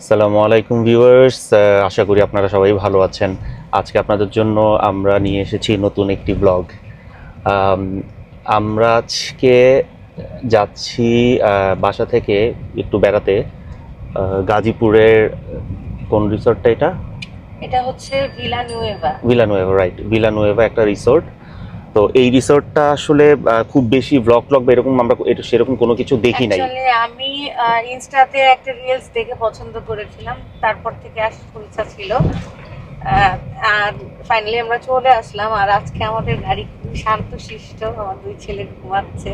আসসালামু আলাইকুম ভিউয়ার্স আশা করি আপনারা সবাই ভালো আছেন। আজকে আপনাদের জন্য আমরা নিয়ে এসেছি নতুন একটি ব্লগ আমরা আজকে যাচ্ছি বাসা থেকে একটু বেড়াতে গাজীপুরের কোন রিসোর্টটা এটা? এটা হচ্ছে ভিলা নিউয়েভা ভিলানুয়েভা রাইট ভিলানুয়েভা একটা রিসোর্ট তো এই রিসোর্টটা আসলে খুব বেশি ব্লগ ব্লগ বা এরকম আমরা এটা সেরকম কোনো কিছু দেখি নাই। আমি ইনস্টাতে একটা রিলস দেখে পছন্দ করেছিলাম। তারপর থেকে আসার ইচ্ছা ছিল। আর ফাইনালি আমরা চলে আসলাম। আর আজকে আমাদের গাড়ি খুবই শান্ত শিষ্ট আমার দুই ছেলে ঘুমাচ্ছে।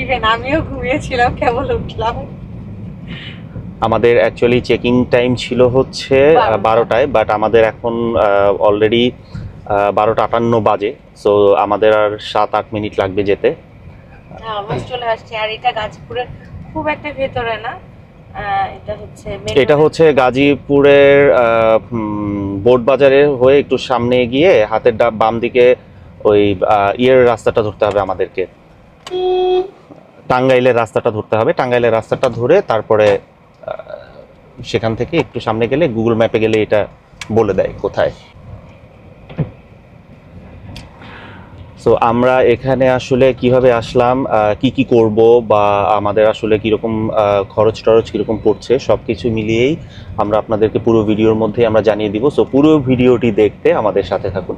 ইভেন আমিও ঘুমিয়েছিলাম কেবল উঠলাম। আমাদের অ্যাকচুয়ালি চেকিং টাইম ছিল হচ্ছে বারোটায় বাট আমাদের এখন অলরেডি বারোটা আটান্ন বাজে। সো আমাদের আর সাত আট মিনিট লাগবে যেতে। অলমোস্ট চলে আসছি। আর এটা গাজীপুরের খুব একটা ভেতরে না। এটা হচ্ছে গাজীপুরের বোর্ড বাজারে হয়ে একটু সামনে গিয়ে হাতের ডা- বাম দিকে ওই ইয়ের রাস্তাটা ধরতে হবে আমাদেরকে। টাঙ্গাইলের রাস্তাটা ধরতে হবে। টাঙ্গাইলের রাস্তাটা ধরে তারপরে সেখান থেকে একটু সামনে গেলে গুগল ম্যাপে গেলে এটা বলে দেয় কোথায়। সো আমরা এখানে আসলে কীভাবে আসলাম কি কি করব বা আমাদের আসলে কীরকম খরচ টরচ কীরকম পড়ছে সব কিছু মিলিয়েই আমরা আপনাদেরকে পুরো ভিডিওর মধ্যে আমরা জানিয়ে দিব। সো পুরো ভিডিওটি দেখতে আমাদের সাথে থাকুন।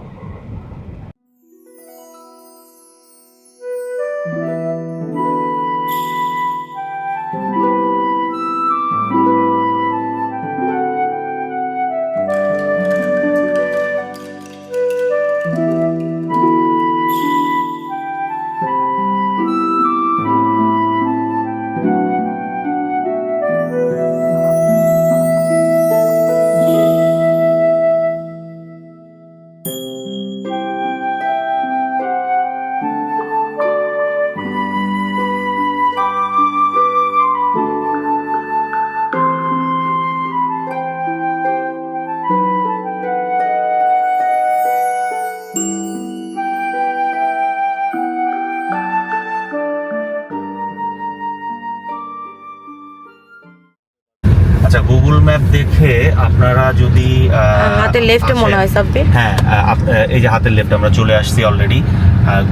আপনারা যদি আহ, হাতের লেফটে মনে হয় সাব্বির। হ্যাঁ এই যে হাতের লেফট আমরা চলে আসছি অলরেডি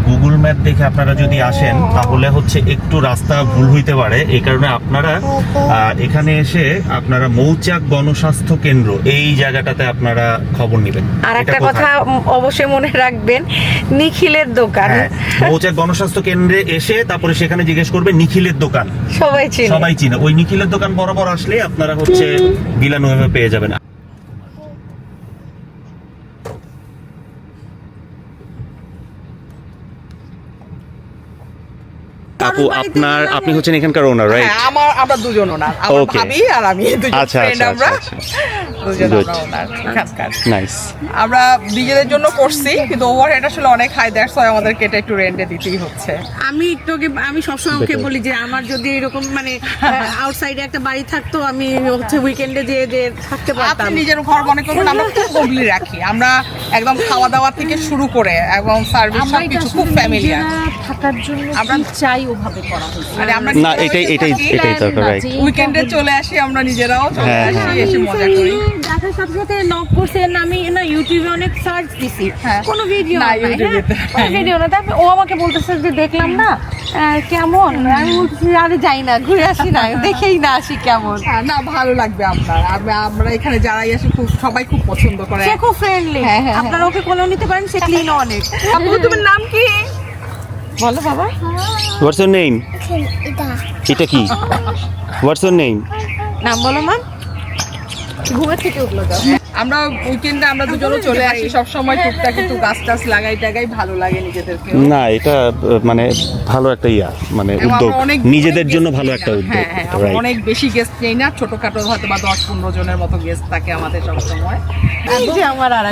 গুগল ম্যাপ দেখে আপনারা যদি আসেন তাহলে হচ্ছে একটু রাস্তা ভুল হইতে পারে। এই কারণে আপনারা এখানে এসে আপনারা মৌচাক গণস্বাস্থ্য কেন্দ্র এই জায়গাটাতে আপনারা খবর নেবেন। আর একটা কথা অবশ্যই মনে রাখবেন নিখিলের দোকান। হ্যাঁ মৌচাক গণস্বাস্থ্য কেন্দ্রে এসে তারপরে সেখানে জিজ্ঞেস করবে নিখিলের দোকান। সবাই চিনে। সবাই চিনে। ওই নিখিলের দোকান বরাবর আসলে আপনারা হচ্ছে বিলানুয়েভে পেয়ে যাবেন। আপু আপনার আপনি হচ্ছেন এখানকার ওনার রাইট হ্যাঁ আমার আমরা দুজন ওনার আমার ভাবি আর আমি দুজন আচ্ছা ফ্রেন্ড আচ্ছা আমরা। আচ্ছা। দুজন. আমরা ওনার এখানকার নাইস আমরা নিজেদের জন্য করছি কিন্তু ওভারহেড আসলে অনেক হাই দ্যাটস ওয়াই আমাদেরকে এটা একটু রেন্টে দিতেই হচ্ছে। আমি একটু আমি সবসময় ওকে বলি যে আমার যদি এরকম মানে আউটসাইডে একটা বাড়ি থাকতো আমি হচ্ছে উইকেন্ডে যে যে থাকতে পারতাম। আপনি নিজের ঘর মনে করবেন আমরা খুব গভীর রাখি। আমরা একদম খাওয়া দাওয়া থেকে শুরু করে এবং সার্ভিস সব কিছু খুব ফ্যামিলিয়ার থাকার জন্য আমরা চাই করা হয়েছে। না এটাই এটাই এটাই দরকার রাইট উইকেন্ডে চলে আসি আমরা নিজেরাও চলে হ্যাঁ, আসি হ্যাঁ। এসে মজা করি। দেখার সাথে সাথে নক করছেন আমি না ইউটিউবে অনেক সার্চ দিছি। হ্যাঁ। কোনো ভিডিও না, ইউটিউবে ভিডিও না তারপর ও আমাকে বলতেছে যে দেখলাম না কেমন? আমি বলতেছি আরে যাই না ঘুরে আসি না দেখেই না আসি কেমন? না ভালো লাগবে আপনার আমরা আমরা এখানে যারাই আসি খুব সবাই খুব পছন্দ করে। সে খুব ফ্রেন্ডলি হ্যাঁ, হ্যাঁ, আপনারা ওকে কোলেও নিতে পারেন সে ক্লিনও অনেক। আপু তোমার নাম কি? বলো বাবা। হোয়াটস ইউর নেম এটা। কি? হোয়াটস ইউর নেম নাম বলো মা ঘুমের থেকে উঠল আমরা উইকেন্ডে আমরা দুজনে চলে আসি সব সময় টুকটাক একটু গাছ টাছ লাগাই টাগাই ভালো লাগে নিজেদেরকে। না এটা মানে ভালো একটা ইয়া মানে উদ্যোগ। নিজেদের জন্য ভালো একটা। উদ্যোগ হ্যাঁ, হ্যাঁ, অনেক বেশি গেস্ট নেই না ছোটখাটো হয়তো বা দশ পনেরো জনের মতো গেস্ট থাকে আমাদের সব সময় এই যে আমার আর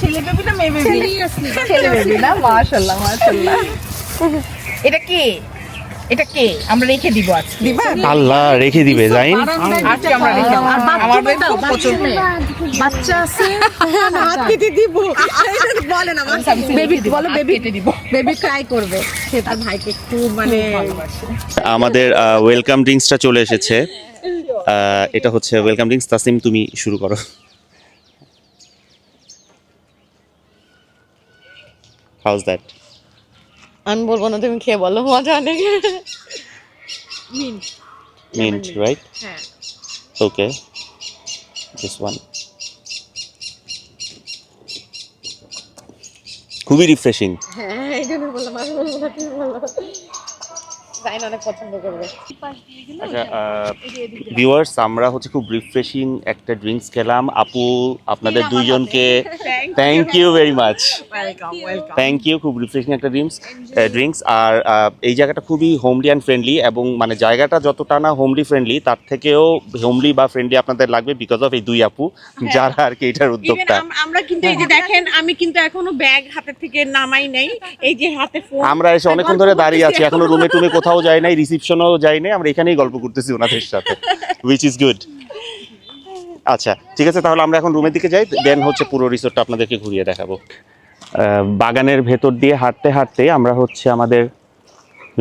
ছেলে বেবি না মেয়ে বেবি ছেলে বেবি না মাশাল্লাহ মাশাল্লাহ এটা কি? এটা কে? আমরা রেখে দিব আজকে। দিবা? আল্লাহ রেখে দিবে জাইন। আজকে আমরা রেখে আমাদের খুব পছন্দ। বাচ্চা আছে? হাত কেটে দিব। বলে না বেবি বলো বেবি কেটে দিব। বেবি ট্রাই করবে। সে তার ভাইকে খুব মানে আমাদের ওয়েলকাম ড্রিঙ্কসটা চলে এসেছে। এটা হচ্ছে ওয়েলকাম ড্রিঙ্কস তাসিম তুমি শুরু করো। হাউস দ্যাট আমি বলব না তুমি খেয়ে বলো মজা অনেক। Mint right okay this one খুবই রিফ্রেশিং হ্যাঁ এই জন্য বললাম আমি বলব না তুমি বলো জাইন অনেক পছন্দ করবে। আচ্ছা ভিউয়ার্স আমরা হচ্ছে খুব রিফ্রেশিং একটা ড্রিঙ্কস খেলাম। আপু আপনাদের দুইজনকে thank you very much thank you খুব রিফ্রেশিং একটা ড্রিঙ্কস ড্রিঙ্কস আর এই জায়গাটা খুবই হোমলি অ্যান্ড ফ্রেন্ডলি এবং মানে জায়গাটা যতটা না হোমলি ফ্রেন্ডলি তার থেকেও হোমলি বা ফ্রেন্ডলি আপনাদের লাগবে বিকজ অফ এই দুই আপু যারা আর কি এটার উদ্যোক্তা। আমরা কিন্তু এই যে দেখেন আমি কিন্তু এখনও ব্যাগ হাতের থেকে নামাই নাই এই যে হাতে ফোন আমরা এসে অনেকক্ষণ ধরে দাঁড়িয়ে আছি এখনও রুমে টুমে কোথাও যাই নাই রিসিপশনও যাই নাই, আমরা এখানেই গল্প করতেছি ওনাদের সাথে উইচ ইজ গুড আচ্ছা ঠিক আছে, তাহলে আমরা এখন রুমের দিকে যাই দেন হচ্ছে পুরো রিসোর্টটা আপনাদেরকে ঘুরিয়ে দেখাবো। বাগানের ভেতর দিয়ে হাঁটতে হাঁটতে আমরা হচ্ছে আমাদের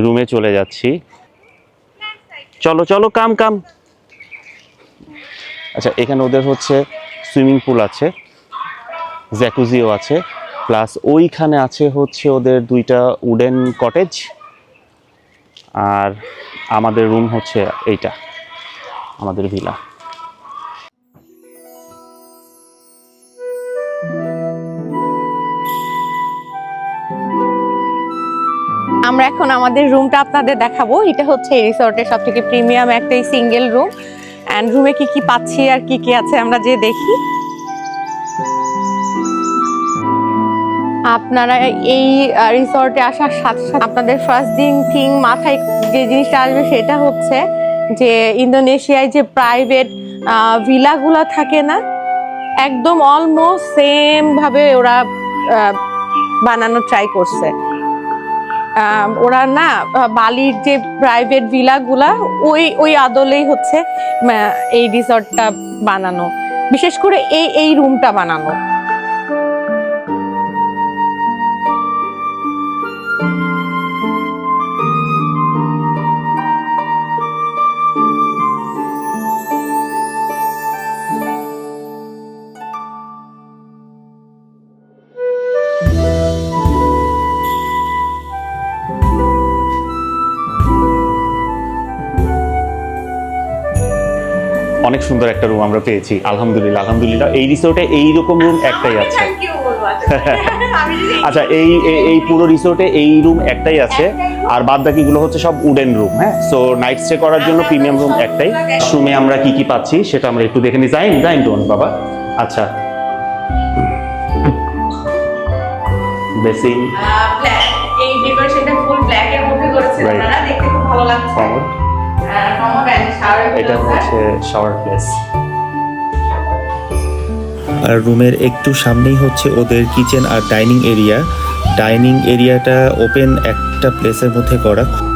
রুমে চলে যাচ্ছি। চলো চলো কাম কাম আচ্ছা এখানে ওদের হচ্ছে সুইমিং পুল আছে জ্যাকুজিও আছে প্লাস ওইখানে আছে হচ্ছে ওদের দুইটা উডেন কটেজ আর আমাদের রুম হচ্ছে এইটা, আমাদের ভিলা আমরা এখন আমাদের রুমটা আপনাদের দেখাবো। এটা হচ্ছে এই রিসর্টের সব থেকে প্রিমিয়াম একটা সিঙ্গেল রুম অ্যান্ড রুমে কি কি পাচ্ছি আর কি কি আছে আমরা যে দেখি। আপনারা এই রিসর্টে আসার সাথে সাথে আপনাদের ফার্স্ট দিন থিং মাথায় যে জিনিসটা আসবে সেটা হচ্ছে যে ইন্দোনেশিয়ায় যে প্রাইভেট ভিলাগুলো থাকে না একদম অলমোস্ট সেম ভাবে ওরা আহ, বানানো ট্রাই করছে। ওরা না বালির যে প্রাইভেট ভিলাগুলা ওই ওই আদলেই হচ্ছে এই রিসর্টটা বানানো। বিশেষ করে এই এই রুমটা বানানো। অনেক সুন্দর একটা রুম আমরা পেয়েছি আলহামদুলিল্লাহ আলহামদুলিল্লাহ। এই রিসোর্টে এইরকম রুম একটাই আছে। আচ্ছা। এই এই- এই পুরো রিসোর্টে এই রুম একটাই আছে। আর বাদ বাকিগুলো হচ্ছে সব উডেন রুম হ্যাঁ? সো নাইট স্টে করার জন্য প্রিমিয়াম রুম একটাই। রুমে আমরা কি কি পাচ্ছি সেটা আমরা একটু দেখে নিই যাইন যাইন ডোন বাবা। আচ্ছা। বেসিন এই ডেকোরেশনটা ফুল ব্ল্যাক এর মধ্যে Right. ওনারা দেখতে খুব ভালো লাগছে। এটা হচ্ছে শাওয়ার প্লেস আর রুমের একটু সামনেই হচ্ছে ওদের কিচেন আর ডাইনিং এরিয়া ডাইনিং এরিয়াটা ওপেন একটা প্লেসের মধ্যে করা।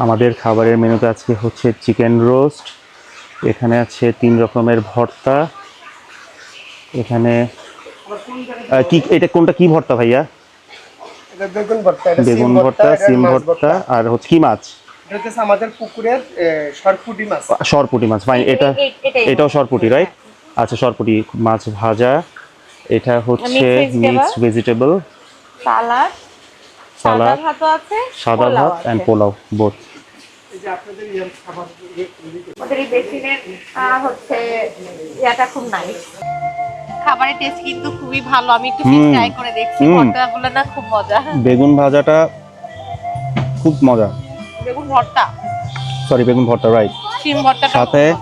আমাদের খাবারের মেনুতে আজকে হচ্ছে চিকেন রোস্ট এখানে আছে তিন রকমের ভর্তা এখানে কি এটা কোনটা কি ভর্তা ভাইয়া? বেগুন ভর্তা সিম ভর্তা আর হচ্ছে কি মাছ? আমাদের পুকুরের এ, মাছ। সরপুটি মাছ ফাইন এটা এটাও সরপুটি রাইট আচ্ছা সরপুটি মাছ ভাজা এটা হচ্ছে. Mixed vegetable. সালাদ সাদা সালাদ সাদা ভাত আছে। অ্যান্ড পোলাও বোথ যে আপনাদের খাবার ওদের এই বেসিনের হচ্ছে ইয়াটা খুব নাইস খাবারের টেস্ট কিন্তু খুবই ভালো। আমি একটু ট্রাই করে দেখছি। ভর্তাগুলো না খুব মজা। বেগুন ভাজাটা খুব মজা। বেগুন ভর্তা। সরি বেগুন ভর্তা রাইট সিম ভর্তাটা সাথে-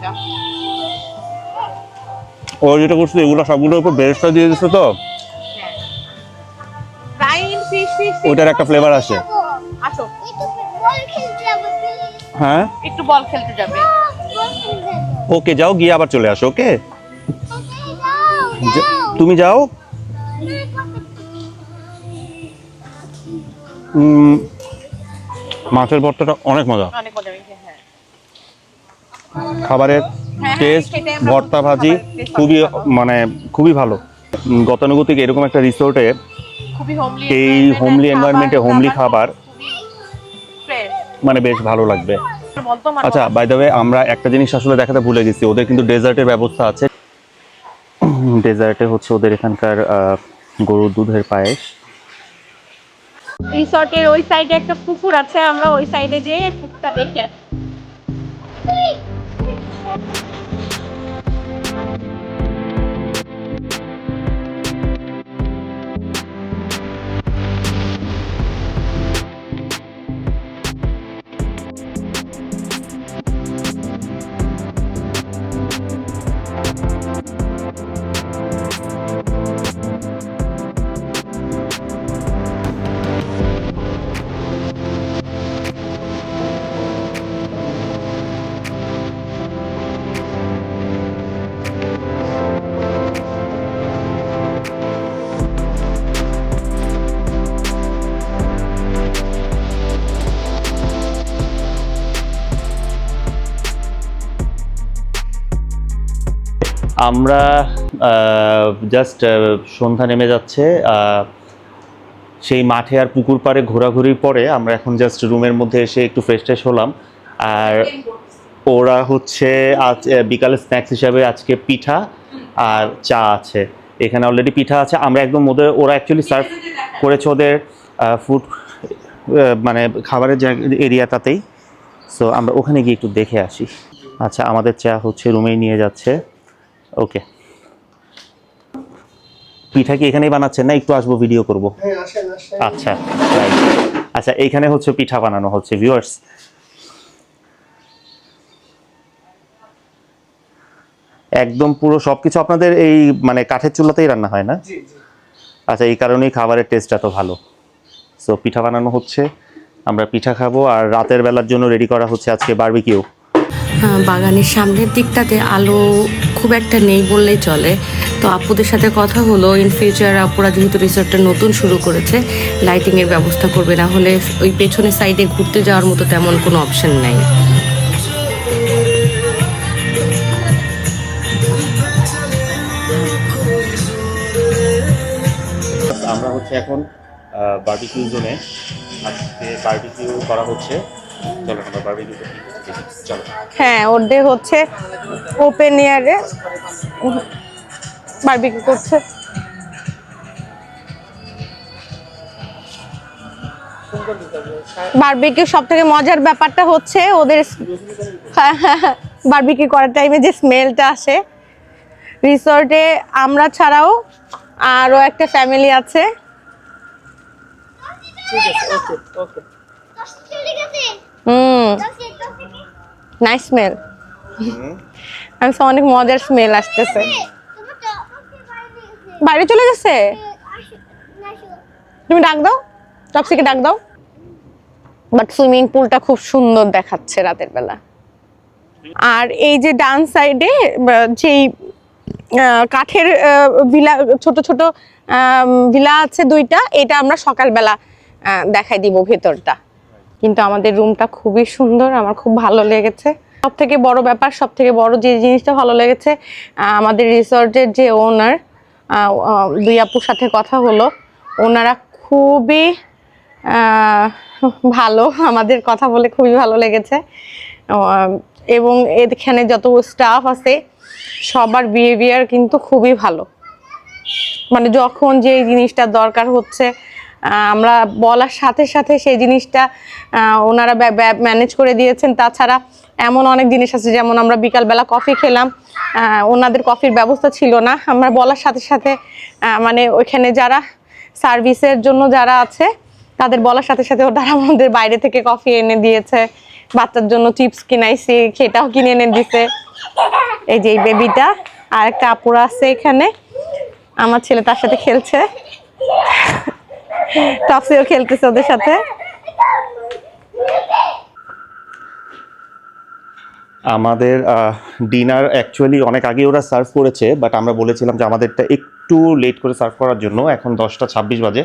ও যেটা করছে এগুলো সবগুলোর উপর বেরেস্তা দিয়ে দিচ্ছে তো? ফিশ ওইটার একটা ফ্লেভার আসে। আসো। হ্যাঁ? একটু বল খেলতে যাবে। ওকে যাও গিয়ে আবার চলে আসো ওকে? তুমি যাও। মাছের ভর্তাটা অনেক মজা। হ্যাঁ। খাবারের হ্যাঁ, টেস্ট সেটাই ভর্তা ভাজি খুবই মানে খুবই ভালো। গতানুগতিক এরকম একটা রিসোর্টে এই হোমলি এই homely environment এ homely খাবার মানে বেশ ভালো লাগবে। আচ্ছা বাই দ্য ওয়ে আমরা একটা জিনিস আসলে দেখাতে ভুলে গেছি। ওদের কিন্তু ডেজার্টের ব্যবস্থা আছে। ডেজার্টে হচ্ছে ওদের এখানকার গরুর দুধের পায়েস। রিসর্টের ওই সাইডে একটা পুকুর আছে আমরা ওই সাইডে যেয়ে পুকুরটা দেখে আমরা জাস্ট সন্ধ্যা নেমে যাচ্ছে সেই মাঠে আর পুকুর পাড়ে ঘোরাঘুরির পরে আমরা এখন জাস্ট রুমের মধ্যে এসে একটু ফ্রেশ ট্রেশ হলাম। আর ওরা হচ্ছে আজ বিকালে স্ন্যাক্স হিসাবে আজকে পিঠা আর চা আছে। এখানে অলরেডি পিঠা আছে। আমরা একদম ওদের ওরা অ্যাকচুয়ালি সার্ভ করেছে ওদের ফুড মানে খাবারের এরিয়াটাতেই সো আমরা ওখানে গিয়ে একটু দেখে আসি। আচ্ছা আমাদের চা হচ্ছে রুমেই নিয়ে যাচ্ছে। ওকে পিঠা কি এখানেই বানাচ্ছেন না একটু আসব ভিডিও করব? হ্যাঁ আসেন আসেন। আচ্ছা আচ্ছা এইখানে হচ্ছে পিঠা বানানো হচ্ছে ভিউয়ার্স একদম পুরো সবকিছু আপনাদের এই মানে কাঠের চুলাতেই রান্না হয় না? জি জি। আচ্ছা এই কারণেই খাবারের টেস্ট এত ভালো। সো পিঠা বানানো হচ্ছে আমরা পিঠা খাব আর রাতের বেলার জন্য রেডি করা হচ্ছে আজকে বারবিকিউ বাগানের সামনের দিকটাতে আলো খুব একটা নেই বললেই চলে। তো আপুদের সাথে কথা হলো ইন ফিউচার আপুরা যেহেতু রিসর্টটা নতুন শুরু করেছে লাইটিংয়ের ব্যবস্থা করবে, না হলে ওই পেছনের সাইডে ঘুরতে যাওয়ার মতো তেমন কোনো অপশন নাই। আমরা হচ্ছে এখন বারবিকিউ জোনে আজকে বারবিকিউ করা হচ্ছে। চলো আমরা বারবিকিউ চলো। হ্যাঁ ওদের হচ্ছে ওপেন এয়ারে বারবিকিউ করছে। বারবিকিউ সব থেকে মজার ব্যাপারটা হচ্ছে ওদের বারবিকিউ করার টাইমে যে স্মেলটা আসে রিসর্টে আমরা ছাড়াও আরও একটা ফ্যামিলি আছে। হুম। নাইস স্মেল আমি তো অনেক মজার স্মেল আসতেছে। বাইরে চলে গেছে? তুমি ডাক দাও। টপসিকে ডাক দাও। বাট সুইমিং পুলটা খুব সুন্দর দেখাচ্ছে রাতের বেলা। আর এই যে ডান সাইডে যেই কাঠের ভিলা ছোট ছোট ভিলা আছে দুইটা এটা আমরা সকালবেলা দেখাই দিব ভেতরটা। কিন্তু আমাদের রুমটা খুবই সুন্দর, আমার খুব ভালো লেগেছে। সব থেকে বড় ব্যাপার সব থেকে বড় যে জিনিসটা ভালো লেগেছে আমাদের রিসর্টের যে ওনার দুই আপুর সাথে কথা হলো, ওনারা খুবই ভালো, আমাদের কথা বলে খুবই ভালো লেগেছে। এবং এখানে যত স্টাফ আছে, সবার বিহেভিয়ার কিন্তু খুবই ভালো। মানে যখন যে জিনিসটা দরকার হচ্ছে আমরা বলার সাথে সাথে সেই জিনিসটা ওনারা ম্যানেজ করে দিয়েছেন। তাছাড়া এমন অনেক জিনিস আছে, যেমন আমরা বিকালবেলা কফি খেলাম। ওনাদের কফির ব্যবস্থা ছিল না। আমরা বলার সাথে সাথে মানে ওইখানে যারা সার্ভিসের জন্য যারা আছে, তাদের বলার সাথে সাথে তারা আমাদের বাইরে থেকে কফি এনে দিয়েছে। বাচ্চার জন্য চিপস কিনাইছি, সেটাও কিনে এনে দিছে। এই যে এই বেবিটা আর একটা আপুরা আছে এখানে। আমার ছেলে তার সাথে খেলছে। টপসিও খেলতেছে ওদের সাথে। আমাদের ডিনার অ্যাকচুয়ালি অনেক আগে ওরা সার্ভ করেছে বাট আমরা বলেছিলাম যে আমাদেরটা একটু লেট করে সার্ভ করার জন্য এখন দশটা ছাব্বিশ বাজে।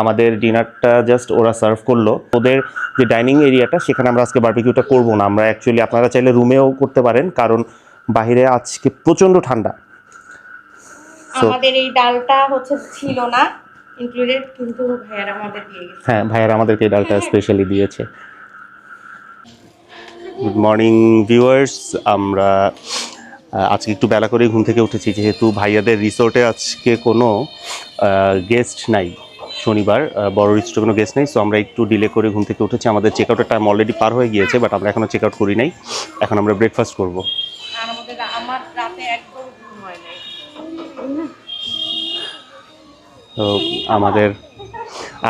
আমাদের ডিনারটা জাস্ট ওরা সার্ভ করল। ওদের যে ডাইনিং এরিয়াটা সেখানে আমরা আজকে বারবিকিউটা করব না। আমরা অ্যাকচুয়ালি আপনারা চাইলে রুমেও করতে পারেন কারণ বাইরে আজকে প্রচণ্ড ঠান্ডা। আমাদের এই ডালটা হচ্ছে ছিল না। ইনক্লুডেড কিন্তু ভাইয়ারা আমাদের দিয়ে গেছে। হ্যাঁ ভাইয়ার আমাদেরকে এই ডালটা স্পেশালি দিয়েছে। গুড মর্নিং ভিউয়ার্স আমরা আজকে একটু বেলা করে ঘুম থেকে উঠেছি যেহেতু ভাইয়াদের রিসোর্টে আজকে কোনো গেস্ট নাই। শনিবার বড় রিসোর্টে কোনো গেস্ট নেই সো আমরা একটু ডিলে করে ঘুম থেকে উঠেছি। আমাদের চেক আউটের টাইম অলরেডি পার হয়ে গিয়েছে বাট আমরা এখনও চেক আউট করি নাই। এখন আমরা ব্রেকফাস্ট করব। তো আমাদের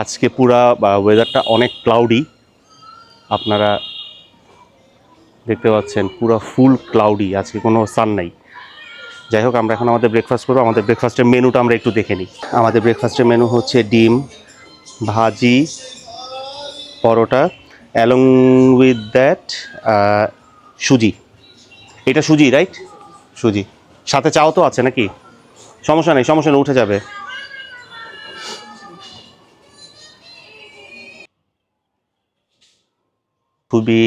আজকে পুরা ওয়েদারটা অনেক ক্লাউডি আপনারা দেখতে পাচ্ছেন পুরো ফুল ক্লাউডি আজকে কোনো সান নাই। যাই হোক, আমরা এখন আমাদের ব্রেকফাস্ট করব। আমাদের ব্রেকফাস্টের মেনুটা আমরা একটু দেখে নিই। আমাদের ব্রেকফাস্টের মেনু হচ্ছে ডিম, ভাজি, পরোটা অ্যালং উইথ দ্যাট সুজি। এটা সুজি রাইট সুজি। সাথে চাও তো আছে নাকি? সমস্যা নেই সমস্যা নেই, উঠে যাবে। খুবই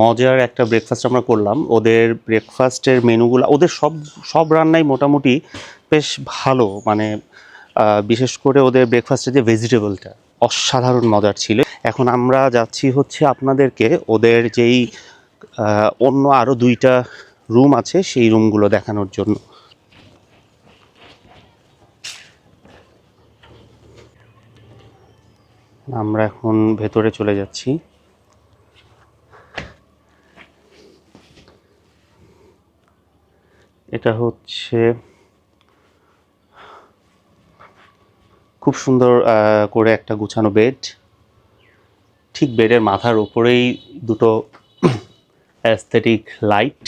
মজার একটা ব্রেকফাস্ট আমরা করলাম। ওদের ব্রেকফাস্টের মেনুগুলো, ওদের সব সব রান্নাই মোটামুটি বেশ ভালো। মানে বিশেষ করে ওদের ব্রেকফাস্টের যে ভেজিটেবলটা অসাধারণ মজার ছিল। এখন আমরা যাচ্ছি হচ্ছে আপনাদেরকে ওদের যেই অন্য আরও দুইটা রুম আছে, সেই রুমগুলো দেখানোর জন্য। আমরা এখন ভেতরে চলে যাচ্ছি। এটা হচ্ছে খুব সুন্দর করে একটা গুছানো বেড ঠিক বেডের মাথার উপরেই দুটো অ্যাস্থেটিক লাইট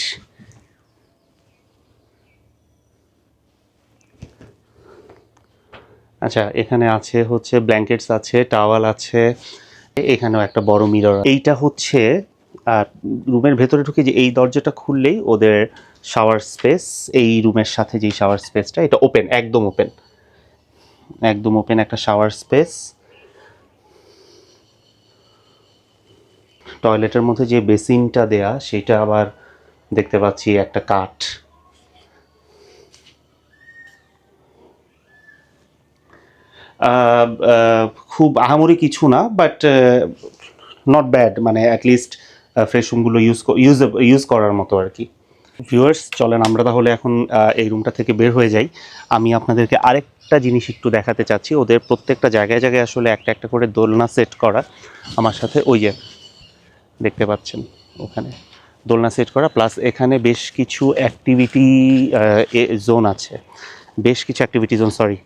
আচ্ছা এখানে আছে হচ্ছে ব্ল্যাঙ্কেটস আছে টাওয়াল আছে, এখানেও একটা বড় মিরর এইটা হচ্ছে রুমের ভেতরে ঢুকে যে এই দরজাটা খুললেই ওদের শাওয়ার স্পেস এই রুমের সাথে যেই শাওয়ার স্পেসটা এটা ওপেন একদম ওপেন একদম ওপেন একটা শাওয়ার স্পেস টয়লেটের মধ্যে যে বেসিনটা দেয়া, সেটা আবার দেখতে পাচ্ছি একটা কাঠ। খুব আহামরি কিছু না বাট নট ব্যাড মানে অ্যাটলিস্ট ফ্রেশ রুমগুলো ইউজ ইউজ ইউজ করার মতো আর কি। ভিউয়ার্স চলেন আমরা তাহলে এখন এই রুমটা থেকে বের হয়ে যাই। আমি আপনাদেরকে আরেকটা জিনিস একটু দেখাতে চাচ্ছি। ওদের প্রত্যেকটা জায়গায় জায়গায় আসলে একটা একটা করে দোলনা সেট করা। আমার সাথে ওই যে দেখতে পাচ্ছেন ওখানে দোলনা সেট করা। প্লাস এখানে বেশ কিছু অ্যাক্টিভিটি জোন আছে। বেশ কিছু activity zone sorry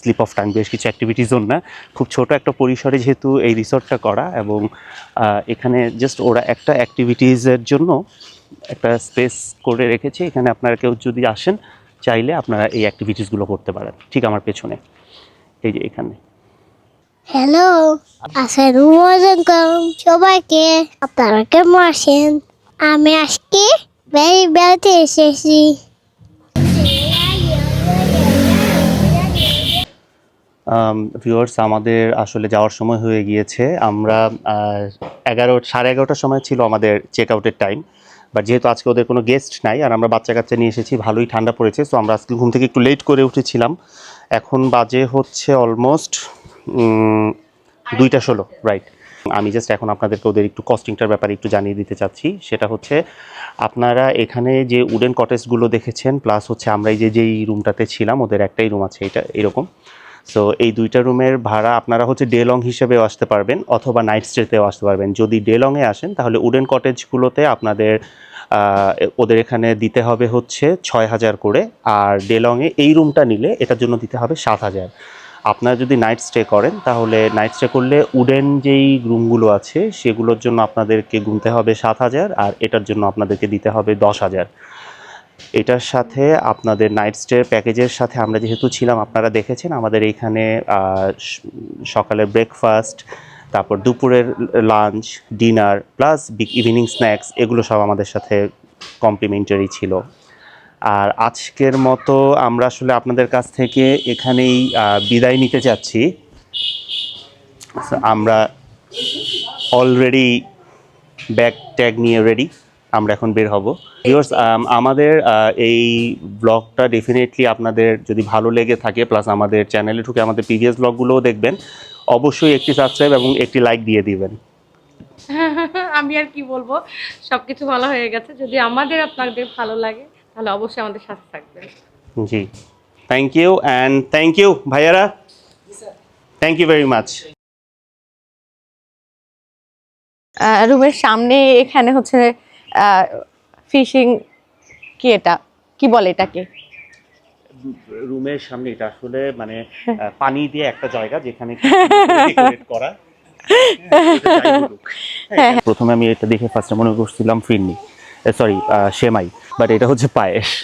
slip of time বেশ কিছু অ্যাক্টিভিটি জোন না। খুব ছোট একটা পরিসরে যেহেতু এই রিসর্টটা করা এবং এখানে জাস্ট ওরা একটা অ্যাক্টিভিটিসের জন্য একটা স্পেস করে রেখেছে। এখানে আপনারা কেউ যদি আসেন, চাইলে আপনারা এই অ্যাক্টিভিটিসগুলো করতে পারেন। ঠিক আমার পেছনে। এই যে এখানে। হ্যালো আসসালামু আলাইকুম সবাইকে, আপনারা কেমন আছেন? আমি আজকে বেড়ে বেড়াতে এসেছি। ভিউয়ার্স আমাদের আসলে যাওয়ার সময় হয়ে গিয়েছে। আমরা এগারো, সাড়ে এগারোটার সময় ছিল আমাদের চেক আউটের টাইম বাট যেহেতু আজকে ওদের কোনো গেস্ট নাই, আর আমরা বাচ্চা কাচ্চা নিয়ে এসেছি, ভালোই ঠান্ডা পড়েছে সো আমরা আজকে ঘুম থেকে একটু লেট করে উঠেছিলাম। এখন বাজে হচ্ছে অলমোস্ট দুইটা ষোলো রাইট আমি জাস্ট এখন আপনাদেরকে ওদের একটু কস্টিংটার ব্যাপারে একটু জানিয়ে দিতে চাচ্ছি। সেটা হচ্ছে, আপনারা এখানে যে উডেন কটেজগুলো দেখেছেন প্লাস হচ্ছে আমরা এই যে, যেই রুমটাতে ছিলাম, ওদের একটাই রুম আছে, এটা এরকম। সো এই দুইটা রুমের ভাড়া আপনারা হচ্ছে ডে লং হিসেবেও আসতে পারবেন অথবা নাইট স্টেতেও আসতে পারবেন। যদি ডে লংয়ে আসেন, তাহলে উডেন কটেজগুলোতে আপনাদের ওদের এখানে দিতে হবে হচ্ছে ছয় হাজার করে। আর ডে লংয়ে এই রুমটা নিলে এটার জন্য দিতে হবে সাত হাজার। আপনারা যদি নাইট স্টে করেন, তাহলে নাইট স্টে করলে উডেন যেই রুমগুলো আছে, সেগুলোর জন্য আপনাদেরকে গুনতে হবে সাত হাজার। আর এটার জন্য আপনাদেরকে দিতে হবে দশ হাজার। এটার সাথে আপনাদের নাইট স্টের প্যাকেজের সাথে আমরা যেহেতু ছিলাম, আপনারা দেখেছেন আমাদের এইখানে সকালের ব্রেকফাস্ট তারপর দুপুরের lunch dinner plus evening snacks এগুলো সব আমাদের সাথে কমপ্লিমেন্টারি ছিল। আর আজকের মতো আমরা আসলে আপনাদের কাছ থেকে এখানেই বিদায় নিতে যাচ্ছি। আমরা অলরেডি ব্যাগ ট্যাগ নিয়ে রেডি আমরা এখন বের হব। ভিউয়ার্স আমাদের এই ব্লগটা ডেফিনেটলি আপনাদের যদি ভালো লেগে থাকে প্লাস আমাদের চ্যানেলে ঢুকে আমাদের প্রিভিয়াস ব্লগগুলোও দেখবেন অবশ্যই একটি সাবস্ক্রাইব এবং একটি লাইক দিয়ে দিবেন। আমি আর কি বলব? সবকিছু ভালো হয়ে গেছে। যদি আমাদের আপনাদের ভালো লাগে তাহলে অবশ্যই আমাদের সাথে থাকবেন। জি। Thank you and thank you ভাইয়ারা। থ্যাংক ইউ ভেরি মাচ রুমের সামনে এখানে হচ্ছে ফিশিং কি এটা? কি বলে এটাকে? রুমের সামনে এটা আসলে মানে পানি দিয়ে একটা জায়গা যেখানে করা। হ্যাঁ, প্রথমে আমি এটা দেখে ফার্স্টে মনে করছিলাম ফিরনি। সরি সেমাই বাট এটা হচ্ছে পায়েস।